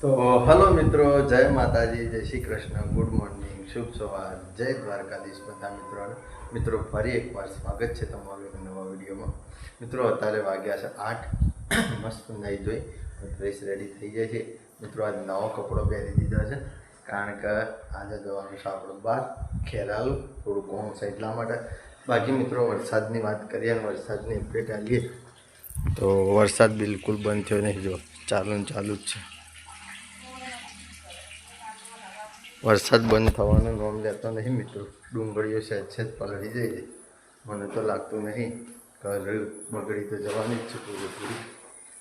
તો હલો મિત્રો, જય માતાજી, જય શ્રી કૃષ્ણ, ગુડ મોર્નિંગ, શુભ સવાર, જય દ્વારકાધીશ બધા મિત્રોને. મિત્રો, ફરી એકવાર સ્વાગત છે તમારું એક નવા વિડીયોમાં. મિત્રો, અત્યારે વાગ્યા છે આઠ. મસ્ત નહીં જોઈ ડ્રેસ રેડી થઈ જાય છે. મિત્રો, આજ નવો કપડો પહેરી દીધો છે, કારણ કે આજે જવાનું છે આપણું બહાર ખેરાલું, થોડું કોમ છે એટલા માટે. બાકી મિત્રો, વરસાદની વાત કરીએ અને વરસાદની અપડેટ આવીએ તો વરસાદ બિલકુલ બંધ થયો નહીં, જો ચાલુ ચાલુ જ છે. વરસાદ બંધ થવાનું નામ લેતો નહીં મિત્રો. ડુંગળીઓ સહેજ સહેજ પલળી જાય મને તો લાગતું નહીં. ઘર બગડી તો જવાની જ છે પૂરેપૂરી.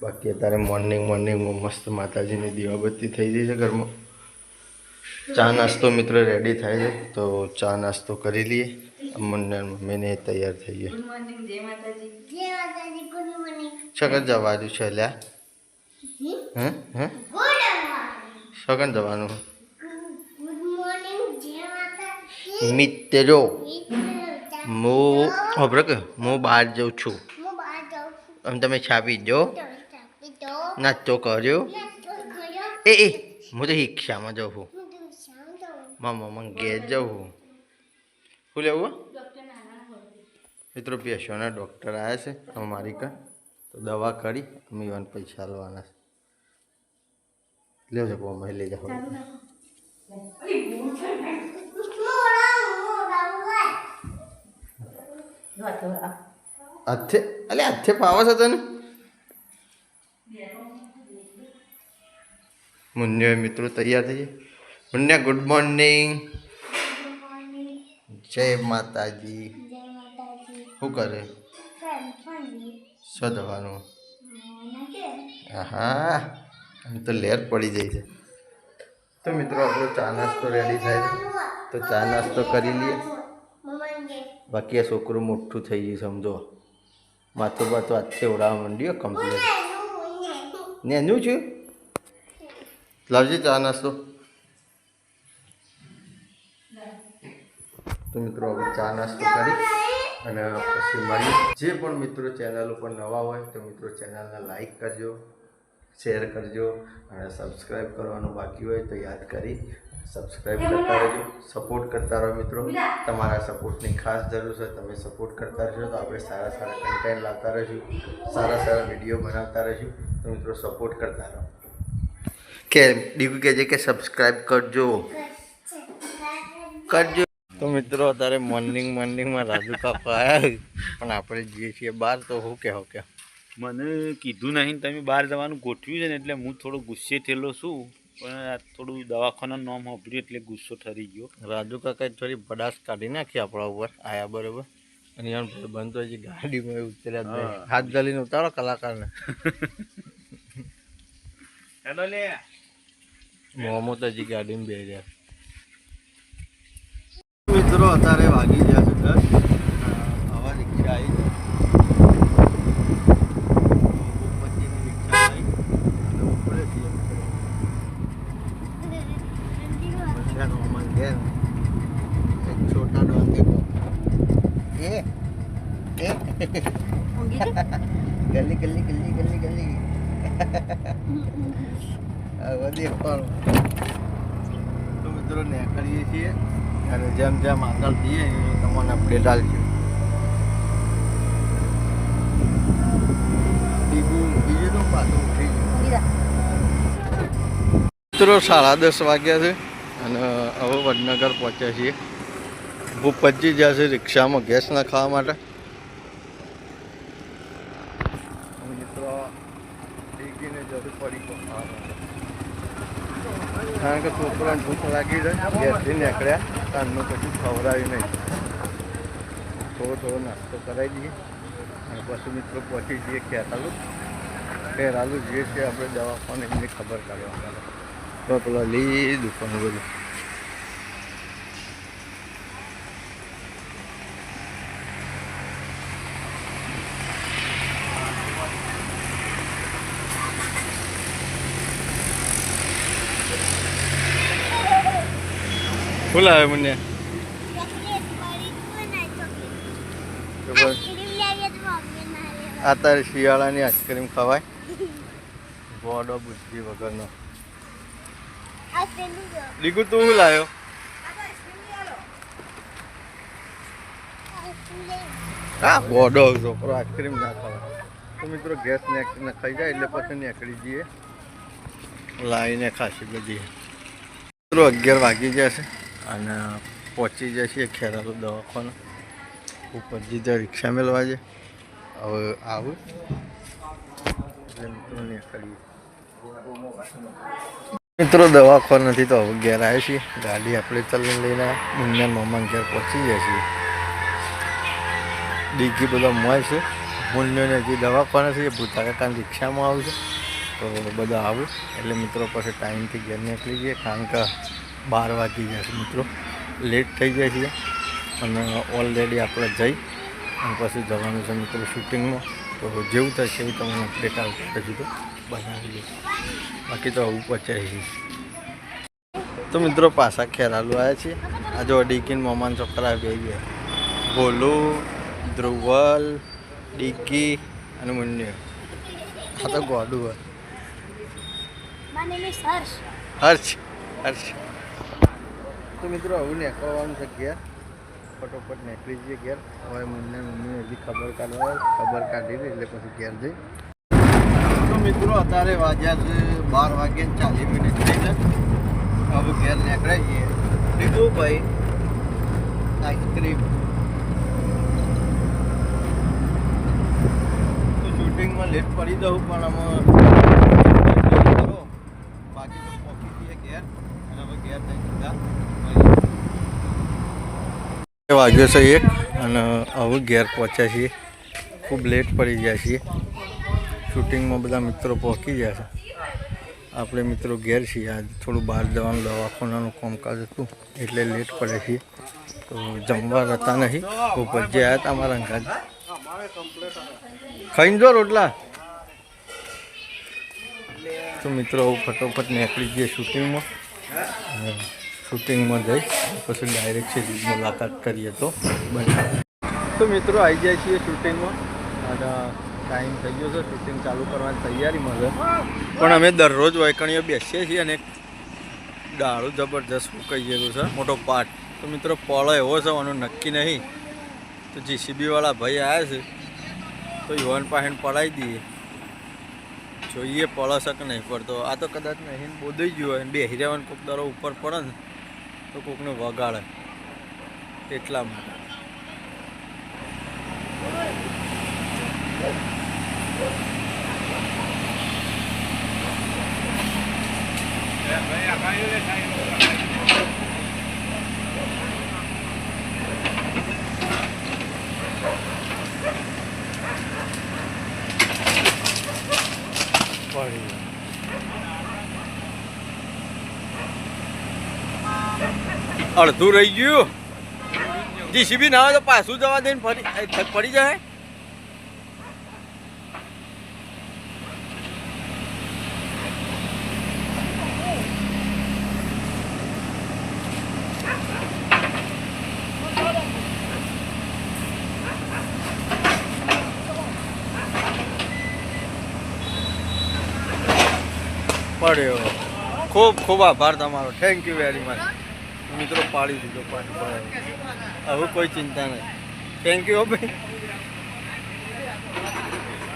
બાકી અત્યારે મોર્નિંગ મોર્નિંગમાં મસ્ત માતાજીની દીવાબત્તી થઈ ગઈ છે ઘરમાં. ચા નાસ્તો મિત્રો રેડી થાય છે તો ચા નાસ્તો કરી લઈએ. અમનને મમ્મીને તૈયાર થઈએ ગુડ મોર્નિંગ જય માતાજી. જય માતાજી ગુડ મોર્નિંગ શકન જવાનું છે લ્યા. હે હે? શકન જવાનું ગુડ મોર્નિંગ જય માતાજી મિત્રો હું હું ખબર કે હું બહાર જાઉં છું. આમ તમે છાપી દો. નાસ્તો કર્યો. એ એ હું તો રિક્ષામાં જાઉં છું. મારા મમ્મા ઘેર જાઉં શું લેવું? મિત્રો પેશોના ડૉક્ટર આવ્યા છે અમારી કા તો દવા કરી અમે એવાને પૈસા લેવાના છે. લેજો મમ્મી લઈ જાઓ મોરા મોરા મોરા હાથે અલે હાથે પાવા છે તને મુન્યા મિત્રો તૈયાર થઈ મુન્યા ગુડ મોર્નિંગ જય માતાજી શું કરે શું થવાનું હા આમ તો લેર પડી જાય છે તો મિત્રો આપણો ચા નાસ્તો રેડી થાય છે તો ચા નાસ્તો કરી લઈએ બાકી આ છોકરું મોટું થઈ ગયું સમજો. માથું બાથું આજથી ઉડાવવા માંડ્યો કમ્પ્લેટ ને નેનું છું? લાવજે ચા નાસ્તો. તો મિત્રો હવે ચા નાસ્તો કરી અને પછી મળી જે પણ મિત્રો ચેનલ ઉપર નવા હોય તો મિત્રો ચેનલને લાઈક કરજો શેર કરજો અને સબસ્ક્રાઈબ કરવાનું બાકી હોય તો યાદ કરી સબસ્ક્રાઈબ કરતા રહેજો. સપોર્ટ કરતા રહો મિત્રો. તમારા સપોર્ટની ખાસ જરૂર છે તમે સપોર્ટ કરતા રહેશો તો આપણે સારા સારા કન્ટેન્ટ લાવતા રહીશું. સારા સારા વીડિયો બનાવતા રહીશું. તો મિત્રો સપોર્ટ કરતા રહો. કે દીકુ કહેજે કે સબસ્ક્રાઈબ કરજો. કરજો. તો મિત્રો અત્યારે મોર્નિંગ મોર્નિંગમાં રાજુ કાકા આવ્યા પણ આપણે જઈએ છીએ બહાર તો હું કહો કે? મને કીધું નહીં તમે બહાર જવાનું ગોઠવ્યું છે ને એટલે હું થોડો ગુસ્સે થયેલો છું. પણ થોડું દવાખાનાનું નામ સાંભળ્યું એટલે ગુસ્સો ઠરી ગયો. રાજુ કાકાએ થોડી ભડાશ કાઢી નાખી આપણા ઉપર આયા બરોબર. અને એમ બંધ હોય હજી ગાડીમાં ઉતર્યા. હાથ ગાલીને ઉતારો કલાકારને. હેલો લે. મોહમ્મદ હજી ગાડીમાં બે રહ્યા. મિત્રો અત્યારે વાગી ગયા છે દસ આવા રિક્ષા આવી છે ભૂપતજીની રિક્ષા આવી અને ઉપરે છીએ મિત્રો. બચ્ચાનો અમન ઘેર એક છોટા ડોન દેખો એ એ ગલી ગલી ગલી ગલી ગલી આ બધી પણ તો મિત્રો નીકળીએ છીએ અને જેમ જેમ આગળ જઈએ એ ગયું મિત્રો સાડા દસ વાગ્યા છે અને હવે વડનગર પહોંચ્યા છીએ. ભૂપતજી જ્યાં છે રિક્ષામાં ગેસ નાખવા માટે. મિત્રો પડી ખાવા માટે. કારણ કે છોકરાને ભૂખ લાગી જાય ગેસથી નીકળ્યા. તારનું કશું ખવડાવ્યું નહીં. થોડો થોડો નાસ્તો કરાવી દઈએ. અને પછી મિત્રો પહોંચી જઈએ ખેરાલુ ખેરાલુ જઈએ છીએ આપણે દવાખાને એમની ખબર કાઢવા તો પેલા લી દુકાન બધું લાવે મને. આ શિયાળાની આઈસ્ક્રીમ ખવાય? ગોડો બુદ્ધિ વગરનો. દીકુ તું શું લાવ્યો? હા, ગોડો છોકરો, આઈસ્ક્રીમ ના ખવાય. તો મિત્રો, ગેસ ને ખાઈ જાય એટલે પછી નીકળી જઈએ. લાવીને ખાસી બધી. મિત્રો, અગિયાર વાગી જશે અને પહોંચી જશે ખેરાલુ દવાખાના. ઉપર જીધા રિક્ષા મેળવા છે. હવે આવું. મિત્રો મિત્રો દવાખાનાથી તો હવે ઘેર આવ્યા છીએ. ગાડી આપણે ચલને લઈને મુન્ના મામા ઘેર પહોંચી ગયા છીએ. ડીગી બધા મોય છે. મુન્યોને હજી દવાખાના છે એ કાંઈ રિક્ષામાં આવશે તો બધા આવું. એટલે મિત્રો પાસે ટાઈમથી ઘેર નીકળી જઈએ. કારણ કે બાર વાગી ગયા છે મિત્રો. લેટ થઈ જાય છે અને ઓલરેડી આપણે જઈ અને પછી જવાનું છે મિત્રો શૂટિંગમાં તો જેવું થશે એવું તમને અપડેટ આવશે. તો બનાવી લઈશ બાકી તો આવું પચાવી તો મિત્રો પાછા ખેરાલુ આવ્યા છીએ. આ જો ડીકીન મોમાન છોકરા બે ગયા ભોલુ ધ્રુવલ ડીકી અને મુન્ન્ય આ તો ગોડું હોય. હર્ષ. હર્ષ. તો મિત્રો આવું નીકળવાનું છે ઘેર. ફટોફટ નીકળી જઈએ ઘેર. હવે મને મમ્મી હજી ખબર કાઢવા ખબર કાઢી એટલે પછી ઘેર જઈ. તો મિત્રો, અત્યારે વાગ્યા છે બાર વાગે ચાલીસ મિનિટ થઈ છે. હવે ઘેર નીકળાઈ જઈએ લીધું ભાઈ આઈસ્ક્રીમ તો શૂટિંગમાં લેટ પડી દઉં પણ આમાં કરો બાકી તો પહોંચી જઈએ ઘેર અને હવે ઘેર જઈ સીધા મળીએ. વાગ્યો છે એક અને હવે ઘેર પહોંચ્યા છીએ. ખૂબ લેટ પડી ગયા છીએ. શૂટિંગમાં બધા મિત્રો પહોંચી ગયા છે. આપણે મિત્રો ઘેર છીએ. આજ થોડું બહાર જવાનું, દવાખાનાનું કામકાજ હતું, એટલે લેટ પડે છે તો જમવા રહેતા નહીં. ઉપર જે આવ્યા હતા અમારા અંગાજ ખાઈને જો રોટલા. તો મિત્રો, ફટોફટ નીકળી જઈએ શૂટિંગમાં શૂટિંગમાં જઈ પછી ડાયરેક્ટ છે મુલાકાત કરીએ તો. બને તો મિત્રો આવી જાય છીએ શૂટિંગમાં. અને ટાઈમ થઈ ગયો છે. શૂટિંગ ચાલુ કરવાની તૈયારીમાં છે. પણ અમે દરરોજ વૈકણીઓ બેસીએ છીએ અને ડાળું જબરજસ્ત ફૂંકાઈ ગયેલું છે મોટો પાટ તો મિત્રો, પળો એવો છે એનું નક્કી નહીં. તો જીસીબીવાળા ભાઈ આવ્યા છે. તો યુવાન પાસે પડાવી દઈએ. જોઈએ પડશે કે નહીં. પડતો આ તો કદાચ નહીં બોદાઈ ગયું હોય બે હિરાવન કોક દરો ઉપર પડે ને. તો કોકને વગાડે. એટલા માટે. પડી અડધું રહી ગયું. જીસીબી ના હોય તો પાછું જવા દઈને ફરી પડી જાય. પડ્યો. ખૂબ ખૂબ આભાર તમારો. થેન્ક યુ વેરી મચ મિત્રો પાડી દીધો પાણી હવે કોઈ ચિંતા નહીં. થેન્ક યુ ભાઈ.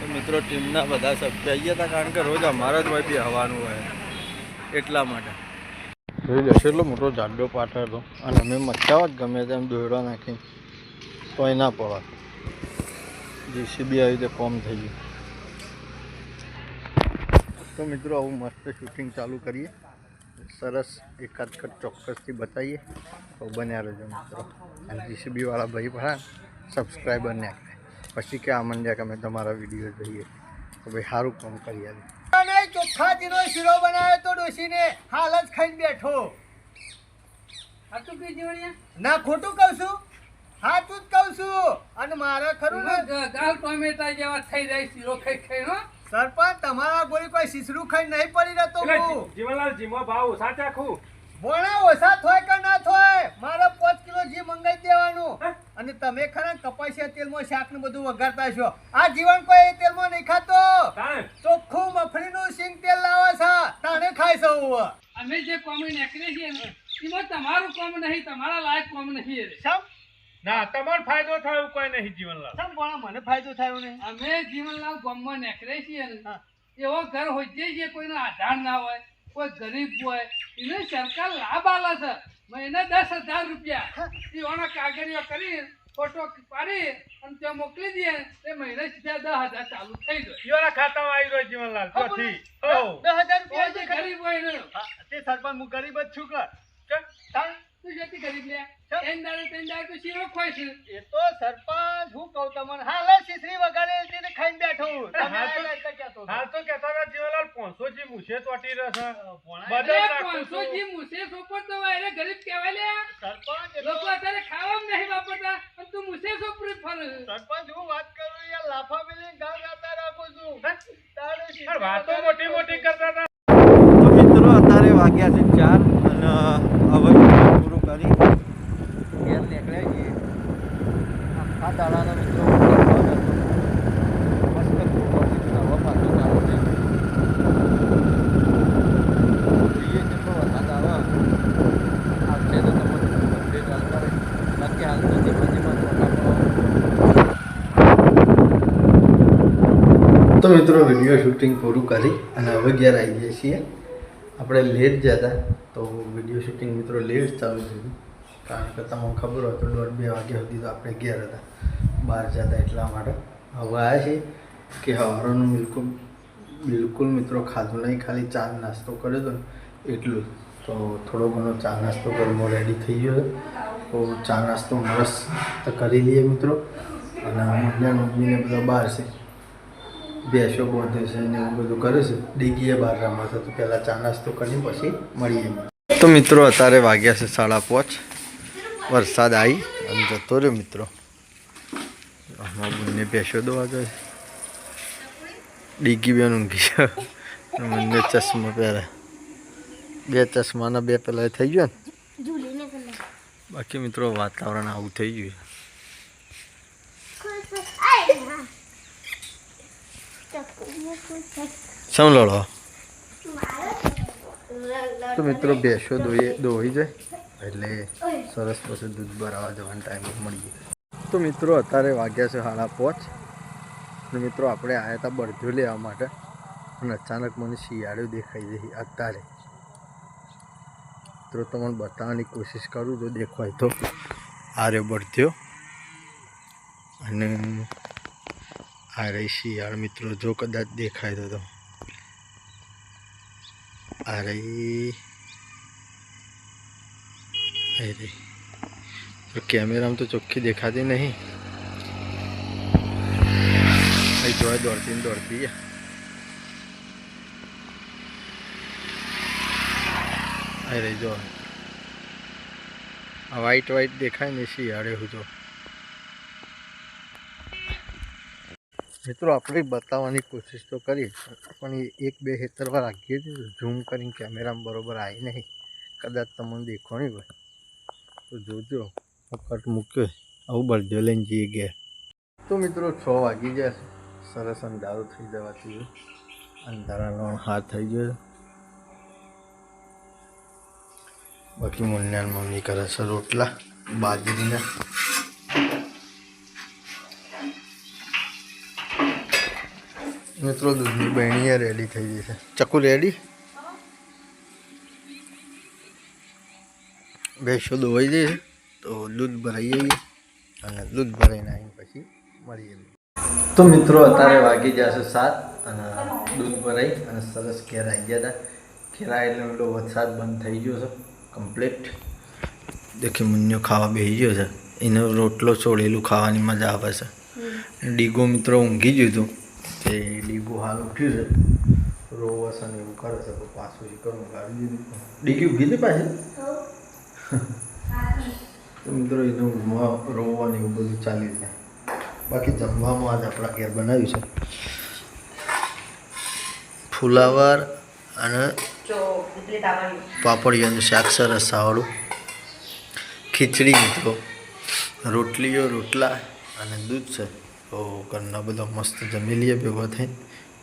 તો મિત્રો ટીમના બધા સભ્ય આવ્યા હતા કારણ કે રોજ અમારા જ હોય બી હવાનું હોય. એટલા માટે. જોઈ લેશે, એટલો મોટો જાડો પાઠ હતો. અને અમે મચાવા જ ગમે તેમ દોરવા નાખી. તોય ના પવા જીસીબી આવી રીતે ફોર્મ થઈ ગયું. તો મિત્રો, આવું મસ્ત શૂટિંગ ચાલુ કરીએ. સરસ એકાદ કટ ચોક્કસથી બતાવીએ. તો બન્યા રહેજો મિત્રો. અને જીસીબીવાળા ભાઈ પણ સબસ્ક્રાઈબર ને પછી કે આ મંડ્યા કે અમે તમારા વીડિયો જોઈએ. તો ભાઈ સારું કામ કરી આવે અને ચોખ્ખાજીનો શીરો બનાવ્યો તો ડોશીને હાલ જ ખાઈને બેઠો? ના ખોટું કહું છું. સાચું જ કહું છું. અને મારે ખરું ને ગાલ ટોમેટા જેવા થઈ જાય શીરો ખાઈ ખાઈ હો. સરપંચ તમારા ગોળી કોઈ શીશરું ખાઈ નહીં પડી રહેતો હું. જીવનલાલ જીમો ભાવ સાચા ખું બોણા ઓછા થોય કે ના થોય? મારે પાંચ કિલો જી મંગાવી દેવાનું. અને તમે ખરા કપાસિયા તેલમાં શાક ને બધું વઘારતા છો આ જીવન કોઈ એ તેલમાં નહીં ખાતો. ચોખ્ખું મફળીનું સિંગ તેલ લાવે છે. તાણે ખાઈ છે. અમે જે કોમ નીકળીએ છીએ એમાં તમારું કોમ નહીં તમારા લાયક કોમ નહીં સમ ના તમારો ફાયદો થયો કોઈ નહીં જીવનલાલ. તમ પણ મને ફાયદો થયો નહીં. અમે જીવનલાલ ગામમાં નેકરે છીએ ને એવો ઘર હોય જે જે કોઈનો આધાર ના હોય કોઈ ગરીબ હોય એને સરકાર લાભ આલે છે. મહિને દસ હજાર રૂપિયા એવાના કાગળીઓ કરી ફોટો પાડી અને ત્યાં મોકલી દઈએ એ મહિને સીધા દસ હજાર ચાલુ થઈ જાય ઈયોના ખાતામાં આવી રહ્યો જીવનલાલ પછી દસ હજાર રૂપિયા ગરીબ હોય ને. તે સરપંચ હું ગરીબ જ છું કે તું જતી ગરીબ લે. ત્રણ દાડે ત્રણ દાડે તો શીરો ખોય છે એ તો સરપંચ હું કહું તમને હાલે શીશરી વગાડે તેને ખાઈને બેઠો હું. તમે હાલ તો- આયા એટલે કહેતો હતો. કહેતા હતા જીવનલાલ પાંચસો જી મૂછે ચોટી રહ્યો છે. બધા પાંચસો જી મુસે સોપડતો હોય એટલે ગરીબ કહેવાય લે. સરપંચ એ તો- લોકો અત્યારે ખાવામાં નહીં વાપરતા અને તું મુસે સોપડી ફરે. સરપંચ હું વાત કરું યાર લાફા મેલીને ગાળ ગાતા રાખું છું. તારે શીશરી પણ વાતો મોટી મોટી કરતા હતા. મિત્રો અત્યારે વાગ્યા છે ચાર અને હવે પૂરું કરી ઘેર નીકળ્યા છીએ આખા દાડાના મિત્રો ઊંઘી ગયો હતો. મસ્ત પૂરો હવે પાછો ચાલુ થઈ ગયો. જોઈએ કેટલો તો ધીમે ધીમે તો મિત્રો વીડિયો શૂટિંગ પૂરું કરી અને હવે ઘેર આવી જઈએ છીએ. આપણે લેટ જતા તો વીડિયો શૂટિંગ મિત્રો લેટ ચાલુ થયું. કારણ કે તમને ખબર હોય તો દોઢ બે વાગ્યા સુધી તો આપણે ઘેર હતા. બહાર જતા એટલા માટે. હવે આવ્યા છે કે હવારોનું બિલકુલ બિલકુલ મિત્રો ખાધું નહીં, ખાલી ચા નાસ્તો કર્યો હતો ને એટલું. તો થોડો ઘણો ચા નાસ્તો કરવો રેડી થઈ ગયો તો ચા નાસ્તો મસ્ત કરી લઈએ મિત્રો. અને મમ્મી મમ્મીને બધા બહાર છે. બેસો બોધે છે ને એવું બધું કરે છે. ડીગીએ બહાર રમવા છે તો પહેલાં ચા નાસ્તો કરીને પછી મળીએ તો મિત્રો અત્યારે વાગ્યા છે સાડા પાંચ. વરસાદ આવી અને જતો રહ્યો મિત્રો. આમાં બંને ભેંસો દોવા જાય ડીગી બેન ઊંઘી છે. બંને ચશ્મા પહેરે બે ચશ્માના બે પેલા થઈ ગયો ને? બાકી મિત્રો વાતાવરણ આવું થઈ ગયું આય ના ચકુને કોઈ સમ લડો તો મિત્રો બેસો દોઈ દોઈ જાય. એટલે સરસ પછી દૂધ ભરાવા જવાનો ટાઈમ મળી જાય તો મિત્રો અત્યારે વાગ્યા છે સાડા પાંચ. અને મિત્રો આપણે આવ્યા હતા બળધ્યો લેવા માટે. અને અચાનક મને શિયાળો દેખાઈ જઈ અત્યારે. મિત્રો તમને બતાવવાની કોશિશ કરું જો દેખાય તો. આ રહ્યો બળધ્યો અને આ રહી શિયાળ મિત્રો, જો કદાચ દેખાય તો. આ રહી. આ રહી. કેમેરામાં તો ચોખ્ખી દેખાતી નહીં અહીં જોવા દોડતી ને દોડતી છે. આ રહી જો આ વ્હાઈટ વ્હાઈટ દેખાય ને શિયાળે હું જો મિત્રો આપણે બતાવવાની કોશિશ તો કરી પણ એ એક બે હેતરવાર રાખીએ છીએ ઝૂમ કરીને કેમેરામાં બરોબર આવી નહીં કદાચ તમને દેખો નહીં હોય તો જોજો હું કટ મૂક્યો આવું બળજો લઈને જઈએ ગયા. તો મિત્રો છ વાગી ગયા છે. સરસ અંધારું થઈ જવાથી અંધારાનો હાથ થઈ ગયો બાકી મુન્યાન મમ્મી કરે છે રોટલા, બાજરીના. મિત્રો દૂધની બહેણીએ રેડી થઈ ગઈ છે. ચકુ રેડી ભેંસો દોવાઈ છે. તો દૂધ ભરાઈ જઈએ અને દૂધ ભરાઈને નાખીને પછી મળીએ તો મિત્રો અત્યારે વાગી જશે સાત અને દૂધ ભરાઈ અને સરસ ઘેર આવી ગયા હતા. ઘેર એટલે એટલો વરસાદ બંધ થઈ ગયો છે કમ્પ્લીટ દેખી મુન્યો ખાવા બેસી ગયો છે. એનો રોટલો છોડેલું ખાવાની મજા આવે છે. ડીગો મિત્રો ઊંઘી ગયું હતું. તે ડીગો હાલ ઉઠ્યું છે. રોવસ અને એવું કરે છે પાછું એ કરું ગાડી દીધું ડીગી ઊંઘી હતી પાછી? મિત્રો એનું રોવાનું એવું બધું ચાલી જાય બાકી જમવામાં આજ આપણા ઘેર બનાવ્યું છે. ફુલાવર અને પાપડીઓનું શાક સરસ સાવડું ખીચડી મિત્રો. રોટલીઓ રોટલા અને દૂધ છે. તો ઘરના બધા મસ્ત જમી લઈએ ભેગો થઈ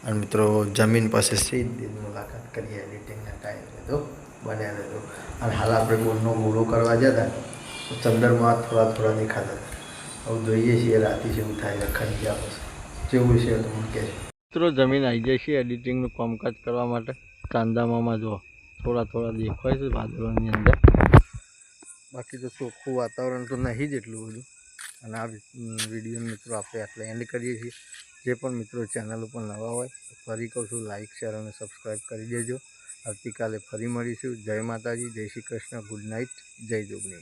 અને મિત્રો જમીન પાસે સીધી મુલાકાત કરીએ. એડિટિંગના ટાઈમે તો. બન્યા રહેજો. અને હાલ આપણે ગોળનો ગોળો કરવા જતા. ચંદરમાં થોડા થોડા દેખાતા હતા હવે જોઈએ છીએ રાતે જેવું થાય લખાઈ ગયા પછી. જેવું છે તો મને કહે મિત્રો, જમીન આવી જાય છે એડિટિંગનું કામકાજ કરવા માટે. ચાંદામામાં જો થોડા થોડા દેખાય છે વાદળોની અંદર. બાકી તો ચોખ્ખું વાતાવરણ તો નહીં જ એટલું બધું. અને આ વીડિયો મિત્રો આપણે આટલે એન્ડ કરીએ છીએ. જે પણ મિત્રો ચેનલ ઉપર નવા હોય ફરી કહું છું લાઇક શેર અને સબસ્ક્રાઈબ કરી દેજો. આવતીકાલે ફરી મળીશું. જય માતાજી, જય શ્રી કૃષ્ણ. ગુડ નાઇટ જય જોગણી